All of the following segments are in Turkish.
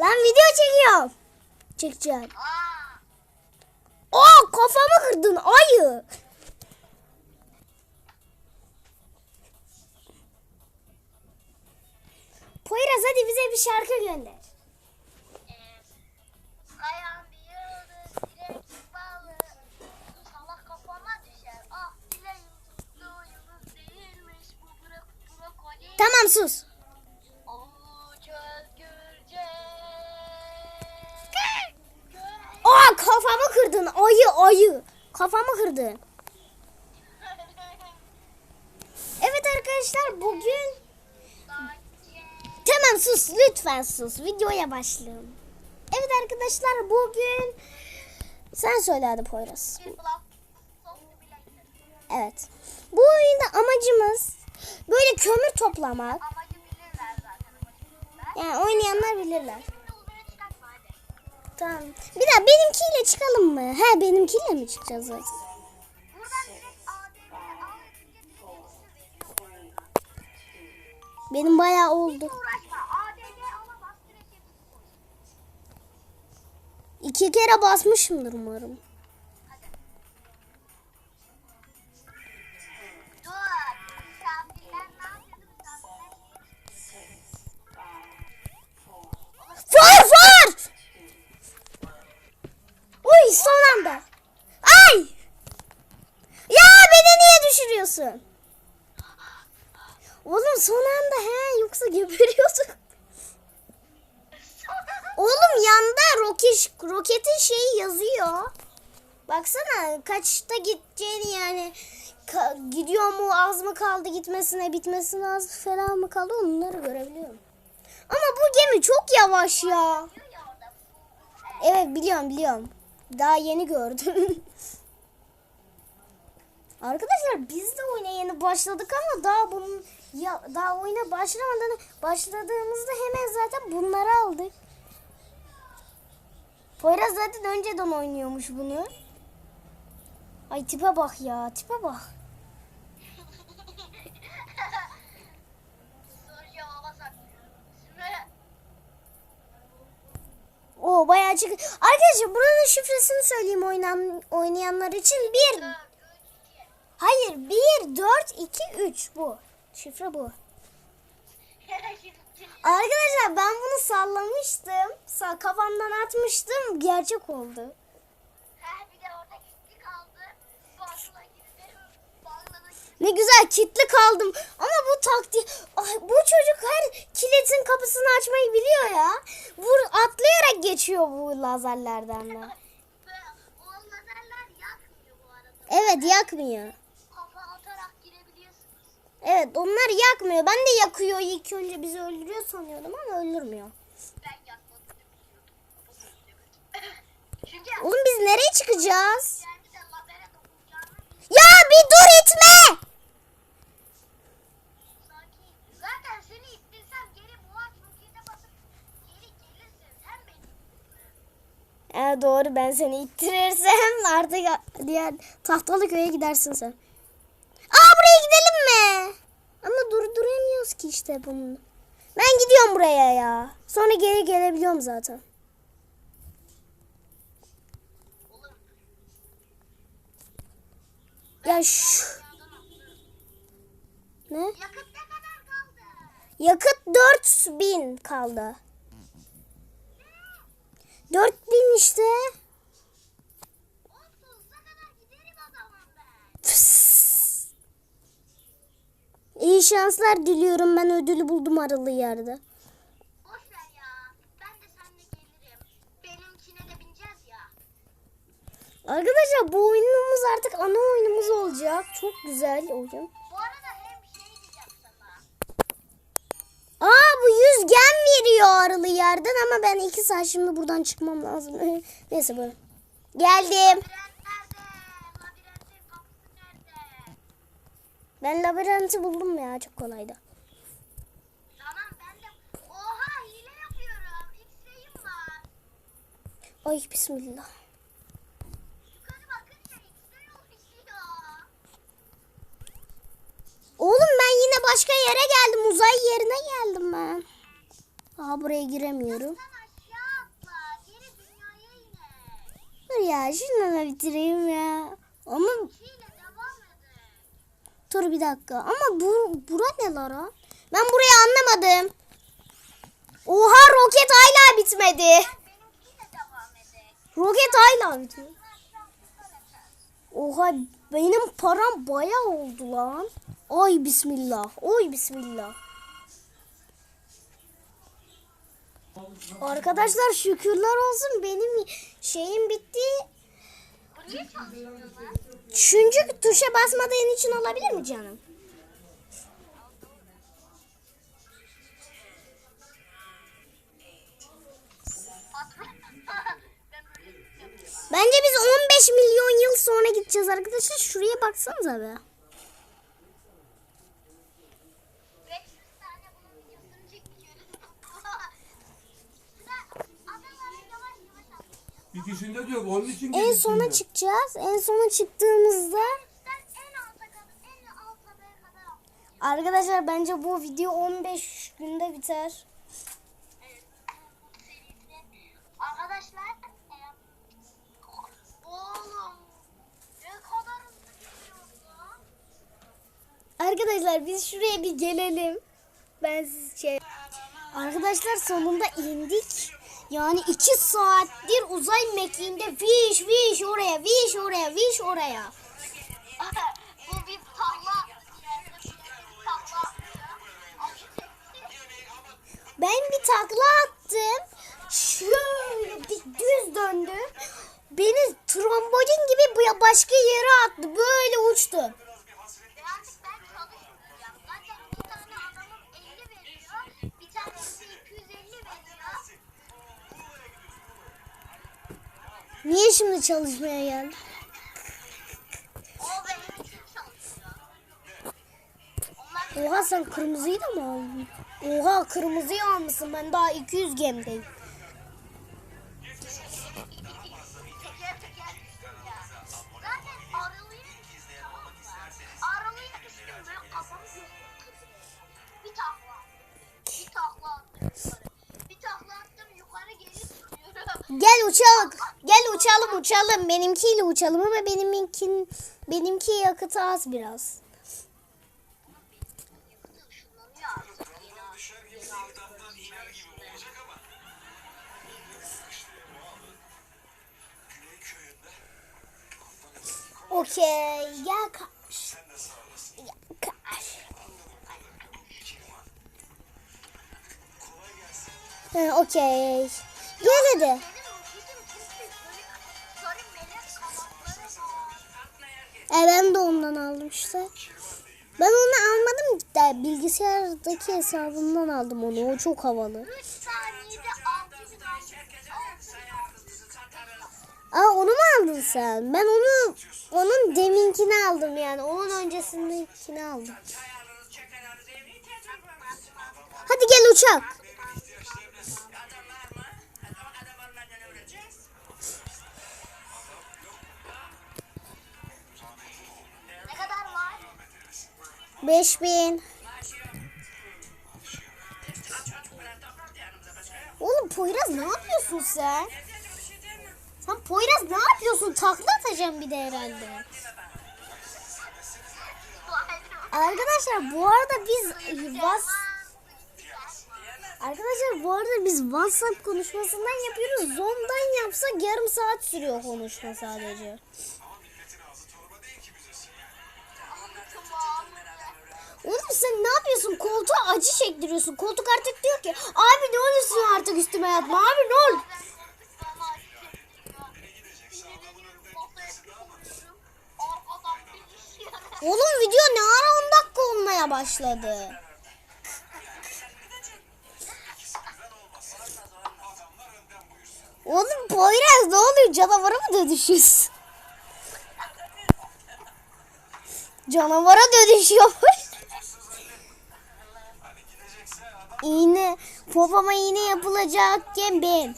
Lan video çekiyorum. Çekeceğim. Aa kafamı kırdın ayı. Poyraz hadi bize bir şarkı gönder. Ee, Kayan Kırdın. Evet arkadaşlar bugün Tamam sus lütfen sus videoya başlayalım. Evet arkadaşlar bugün sen söyle hadi Poyraz. Evet. Bu oyunda amacımız böyle kömür toplamak. Yani oynayanlar bilirler. Tamam. Bir daha benimkiyle çıkalım mı? He benimkiyle mi çıkacağız zaten? Benim bayağı oldu. İki kere basmışımdır umarım. Far far! Uy son anda. Ay! Ya beni niye düşürüyorsun? Oğlum son anda he yoksa geberiyorduk. Yanda roket, roketin şeyi yazıyor. Baksana kaçta gideceğini yani ka- gidiyor mu az mı kaldı gitmesine bitmesine az falan mı kaldı onları görebiliyorum. Ama bu gemi çok yavaş ya. Evet biliyorum biliyorum. Daha yeni gördüm. Arkadaşlar biz de oyuna yeni başladık ama daha bunun ya daha oyuna başlamadan başladığımızda hemen zaten bunları aldık. Poyraz zaten önceden oynuyormuş bunu. Ay tipe bak ya tipe bak. Oo bayağı çık. Arkadaşlar buranın şifresini söyleyeyim oynan oynayanlar için. 1 4, 3, 2. Hayır 1 4 2 3 bu. Şifre bu. Arkadaşlar ben bunu sallamıştım. Sa kafamdan atmıştım. Gerçek oldu. Ne güzel kilitli kaldım. Ama bu taktik Ay, bu çocuk her kilitin kapısını açmayı biliyor ya. Vur atlayarak geçiyor bu lazerlerden de. O lazerler yakmıyor bu arada. Evet yakmıyor. Evet onlar yakmıyor. Ben de yakıyor. İlk önce bizi öldürüyor sanıyordum ama öldürmüyor. Oğlum biz nereye çıkacağız? Ya bir dur itme. E, doğru ben seni ittirirsem artık diğer tahtalı köye gidersin sen. Buraya gidelim mi? Ama durduramıyoruz ki işte bunu. Ben gidiyorum buraya ya. Sonra geri gelebiliyorum zaten. Ya şu... Ne? Yakıt ne kadar kaldı? Yakıt 4000 kaldı. 4000 işte. Fıs. İyi şanslar diliyorum. Ben ödülü buldum aralı yerde. Boş ver ya. Ben de seninle gelirim. Benimkine de bineceğiz ya. Arkadaşlar bu oyunumuz artık ana oyunumuz olacak. Çok güzel oyun. Bu arada hem şey diyeceğim sana. Aa bu yüzgen veriyor aralı yerden ama ben iki saat şimdi buradan çıkmam lazım. Neyse böyle. Geldim. Ben labirenti buldum ya çok kolaydı. Tamam ben de... Oha hile yapıyorum. X-ray'im. Ay bismillah. Oğlum ben yine başka yere geldim. Uzay yerine geldim ben. Aha buraya giremiyorum. Dur ya şunları bitireyim ya. Ama dur bir dakika. Ama bu bura ne lan? Ben burayı anlamadım. Oha roket hala bitmedi. Roket hala bitmedi. Oha benim param bayağı oldu lan. Ay bismillah. Oy bismillah. Arkadaşlar şükürler olsun benim şeyim bitti. Bu niye Çünkü tuşa basmadığın için olabilir mi canım? Bence biz 15 milyon yıl sonra gideceğiz arkadaşlar. Şuraya baksanıza be. İkisinde diyor onun için En sona gerisinde. çıkacağız. En sona çıktığımızda Sen en alta kadar, en alt tabaya kadar atlayacağız. arkadaşlar bence bu video 15 günde biter. Evet. Serisine. Arkadaşlar. e, Oğlum. Ne kadar hızlı gidiyorsun. Arkadaşlar biz şuraya bir gelelim. Ben siz şey... Arkadaşlar sonunda indik. Yani iki saattir uzay mekiğinde viş viş oraya viş oraya viş oraya. Bu bir tarla. Ben bir takla attım. Şöyle bir düz döndü. Beni trambolin gibi başka yere attı. Böyle uçtu. Ve artık ben çalışmayacağım. Zaten bir tane adamın 50 veriyor. Bir tanesi 250 veriyor. Niye şimdi çalışmaya geldin? Oha sen kırmızıyı da mı aldın? Oha kırmızıyı almışsın. Ben daha 200 gemdeyim. Gel uçalım. Gel uçalım uçalım. Benimkiyle uçalım ama benimkin benimki yakıtı az biraz. Okey. Gel kaç. Gel kaç. Okey. Gel hadi. E ben de ondan aldım işte. Ben onu almadım de bilgisayardaki hesabımdan aldım onu. O çok havalı. 3 saniyede 6000 Aa onu mu aldın sen? Ben onu onun deminkini aldım yani. Onun öncesindekini aldım. Hadi gel uçak. 5000. Oğlum Poyraz ne yapıyorsun sen? Sen Poyraz ne yapıyorsun? Takla atacağım bir de herhalde. Arkadaşlar bu arada biz Whats Arkadaşlar bu arada biz WhatsApp konuşmasından yapıyoruz. Zoom'dan yapsak yarım saat sürüyor konuşma sadece. Oğlum sen ne yapıyorsun? Koltuğa acı çektiriyorsun. Koltuk artık diyor ki abi ne olursun artık üstüme yatma. Abi ne olur? Oğlum video ne ara 10 dakika olmaya başladı. Oğlum Poyraz ne oluyor? Canavara mı dönüşüyorsun? Canavara dönüşüyor. İğne, popoma iğne yapılacakken ben.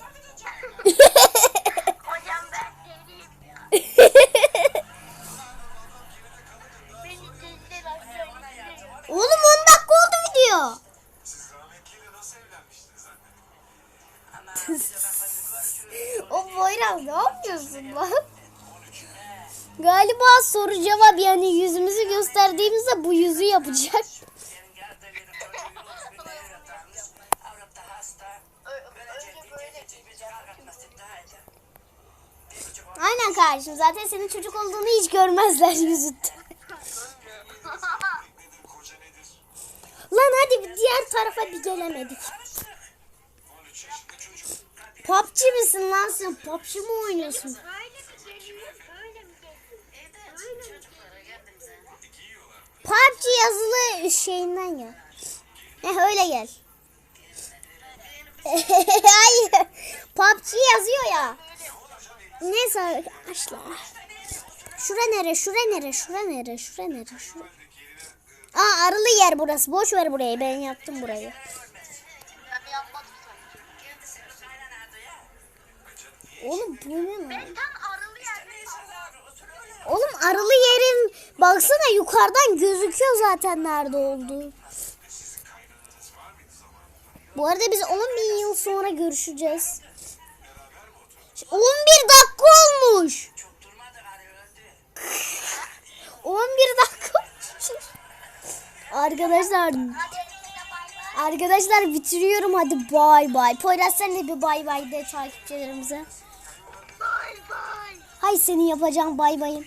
Hocam ben deliyim ya. Beni aşağı. Oğlum 10 dakika oldu video. o Poyraz ne yapıyorsun lan? Galiba soru cevap yani yüzümüzü gösterdiğimizde bu yüzü yapacak. Aynen kardeşim zaten senin çocuk olduğunu hiç görmezler yüzünden. Lan hadi bir diğer tarafa bir gelemedik. PUBG misin lan sen? PUBG mi oynuyorsun? PUBG yazılı şeyinden ya. Eh öyle gel. Hayır. PUBG yazıyor ya. Neyse arkadaşlar. Şura nere? Şura nere? Şura nere? Şura nere? Şura. Aa arılı yer burası. Boş ver burayı. Ben yaptım burayı. Oğlum bu ne lan? Oğlum arılı yerin baksana yukarıdan gözüküyor zaten nerede olduğu. Bu arada biz 10 bin yıl sonra görüşeceğiz. 11 dakika olmuş. 11 dakika olmuş. Arkadaşlar arkadaşlar bitiriyorum hadi bay bay. Poyraz sen de bir bay bay de takipçilerimize. Bay bay. Hay senin yapacağın bay bayın.